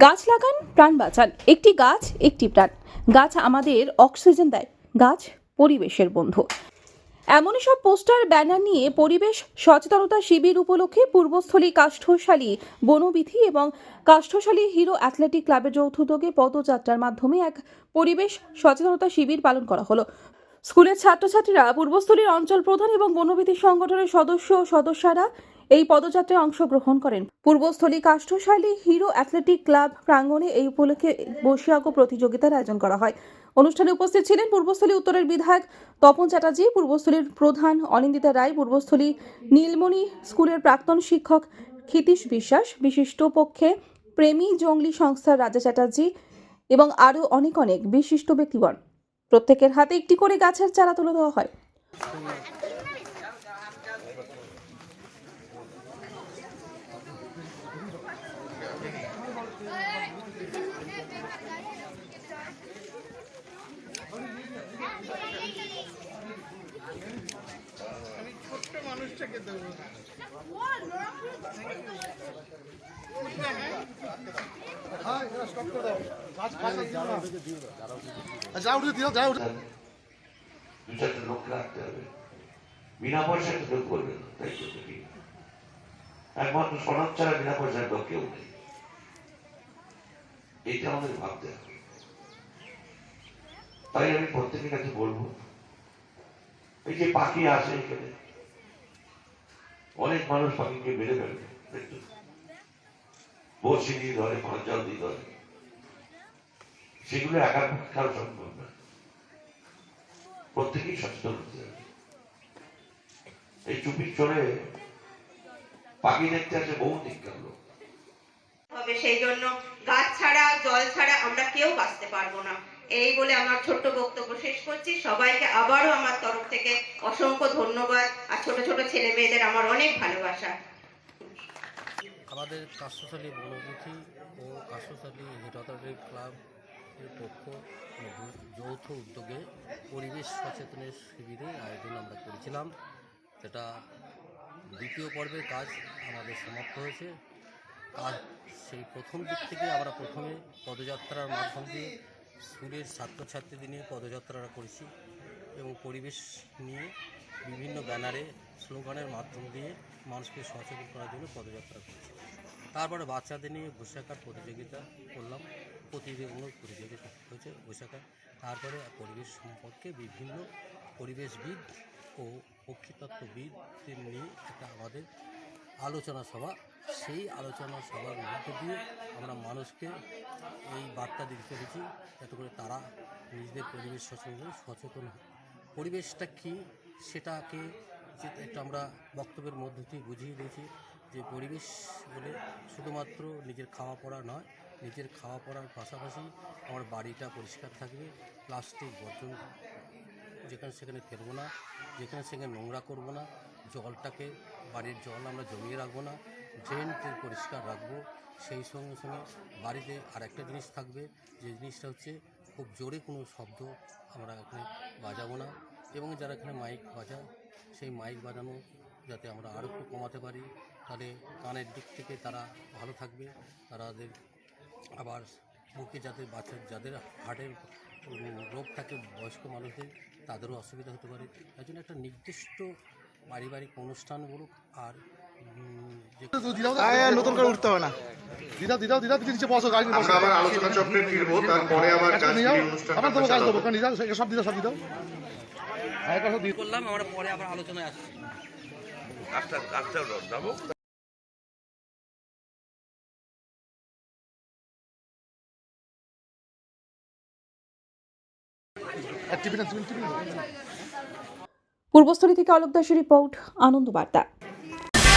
গাছ লাগান, প্রাণ বাঁচান। একটি গাছ, একটি প্রাণ। গাছ আমাদের অক্সিজেন দেয়। গাছ পরিবেশের বন্ধু। এমনই সব পোস্টার, ব্যানার নিয়ে পরিবেশ সচেতনতা শিবির উপলক্ষে পূর্বস্থলী কাষ্ঠশালী বনবিধি এবং কাষ্ঠশালী হিরো অ্যাথলেটিক ক্লাবের যৌথ উদ্যোগে পদযাত্রার মাধ্যমে এক পরিবেশ সচেতনতা শিবির পালন করা হলো। স্কুলের ছাত্রছাত্রীরা, পূর্বস্থলীর অঞ্চল প্রধান এবং বনবিধি সংগঠনের সদস্য ও সদস্যরা এই পদযাত্রায় অংশগ্রহণ করেন। Purbasthali Kashthashali hero athletic club প্রাঙ্গণে এই উপলক্ষে বসিয়াগ প্রতিযোগিতার আয়োজন করা হয়। অনুষ্ঠানে উপস্থিত ছিলেন পূর্বস্থলী উত্তরের বিধায়ক তপন চ্যাটার্জি, পূর্বস্থলীর প্রধান অনিন্দিতা রায়, পূর্বস্থলী নীলমণি স্কুলের প্রাক্তন শিক্ষক ক্ষিতীশ বিশ্বাস, বিশিষ্ট পক্ষে প্রেমী জঙ্গলি সংস্থার রাজা চ্যাটার্জি এবং আরও অনেক অনেক বিশিষ্ট ব্যক্তিগণ। প্রত্যেকের হাতে একটি করে গাছের চারা তুলে দেওয়া হয়। লোক রাখতে হবে বিনা কেউ করবে না তাই একমাত্র সনদ ছাড়া বিনা পয়সায় লোক কেউ নেই এইটা আমাদের ভাবতে হবে তাই আমি প্রত্যেকের কাছে বলব এই যে পাখি আসে এখানে অনেক মানুষ পাখিকে মেরে ফেলবে বসি দিয়ে ধরে জল দিয়ে ধরে। সেগুলো একার পক্ষে কারও সম্ভব না। প্রত্যেকেই সচেতন হতে হবে। এই চুপি চলে পাখি দেখতে আসে বহু দিক গেল হবে সেই জন্য গাছ ছাড়া, জল ছাড়া আমরা কেউ বাঁচতে পারব না। এই বলে আমার ছোট্ট বক্তব্য শেষ করছি। সবাইকে আবারও আমার তরফ থেকে অসংখ্য ধন্যবাদ। আর ছোট ছোট ছেলে মেয়েদের আমার অনেক ভালোবাসা। আমাদের কাষ্টশালী বনপুথি ও কাষ্টশালী হিটাতারি ক্লাব এর পক্ষ যৌথ উদ্যোগে পরিবেশ সচেতনের শিবিরের আয়োজন আমরা করেছিলাম। সেটা দ্বিতীয় পর্বের কাজ আমাদের সমাপ্ত হয়েছে। আর সেই প্রথম দিক থেকে আমরা প্রথমে পদযাত্রার মাধ্যম দিয়ে স্কুলের ছাত্রছাত্রীদের নিয়ে পদযাত্রা করেছি এবং পরিবেশ নিয়ে বিভিন্ন ব্যানারে স্লোগানের মাধ্যম দিয়ে মানুষকে সচেতন করার জন্য পদযাত্রা করেছি। তারপরে বাচ্চাদের নিয়ে বৈশাখার প্রতিযোগিতা করলাম, প্রতিযোগিতামূলক প্রতিযোগিতা হয়েছে বৈশাখা তারপরে পরিবেশ সম্পর্কে বিভিন্ন পরিবেশবিদ ও পক্ষীতত্ত্ববিদদের নিয়ে একটা আমাদের আলোচনা সভা। সেই আলোচনা সভার মধ্য দিয়ে আমরা মানুষকে এই বার্তা দিতে পেরেছি যাতে করে তারা নিজেদের পরিবেশ সচেতন সচেতন পরিবেশটা কী সেটাকে একটা আমরা বক্তব্যের মধ্য দিয়ে বুঝিয়ে দিয়েছি যে পরিবেশ বলে শুধুমাত্র নিজের খাওয়া পড়া নয়, নিজের খাওয়া পড়ার পাশাপাশি আমার বাড়িটা পরিষ্কার থাকবে, প্লাস্টিক বর্জন যেখানে সেখানে ফেলব না, যেখানে সেখানে নোংরা করব না, জলটাকে বাড়ির জল আমরা জমিয়ে রাখব না ড্রেনকে পরিষ্কার রাখব সেই সঙ্গে সঙ্গে বাড়িতে আরেকটা জিনিস থাকবে। যে জিনিসটা হচ্ছে খুব জোরে কোনো শব্দ আমরা এখানে বাজাবো না। এবং যারা এখানে মাইক বাজায়, সেই মাইক বাজানো যাতে আমরা আরও একটু কমাতে পারি, তাহলে কানের দিক থেকে তারা ভালো থাকবে। তাদের আবার বুকে যাতে বাচ্চা, যাদের হার্টের রোগ থাকে বয়স্ক মানুষদের, তাদেরও অসুবিধা হতে পারে। তাই জন্য একটা নির্দিষ্ট পারিবারিক অনুষ্ঠান বলুক আর নতুন করে উঠতে হবে না। দিদাও দিদাও দিদাও নিচে বসো গাড়ি বসো। আমরা আবার আলোচনা চক্রে ফিরবো তারপরে আবার একটা গাছ নিয়ে যাও। অনুষ্ঠান আবার দেবো গাছ দেবো। কারণ দিদাও সব দিদাও সব দিদাও আর একটা সব করলাম আমরা পরে আবার আলোচনায় আসছি। কাজটা কাজটা যাব। টিফিন টিফিন টিফিন পূর্বস্থলী থেকে অলোক দাসের রিপোর্ট আনন্দ বার্তা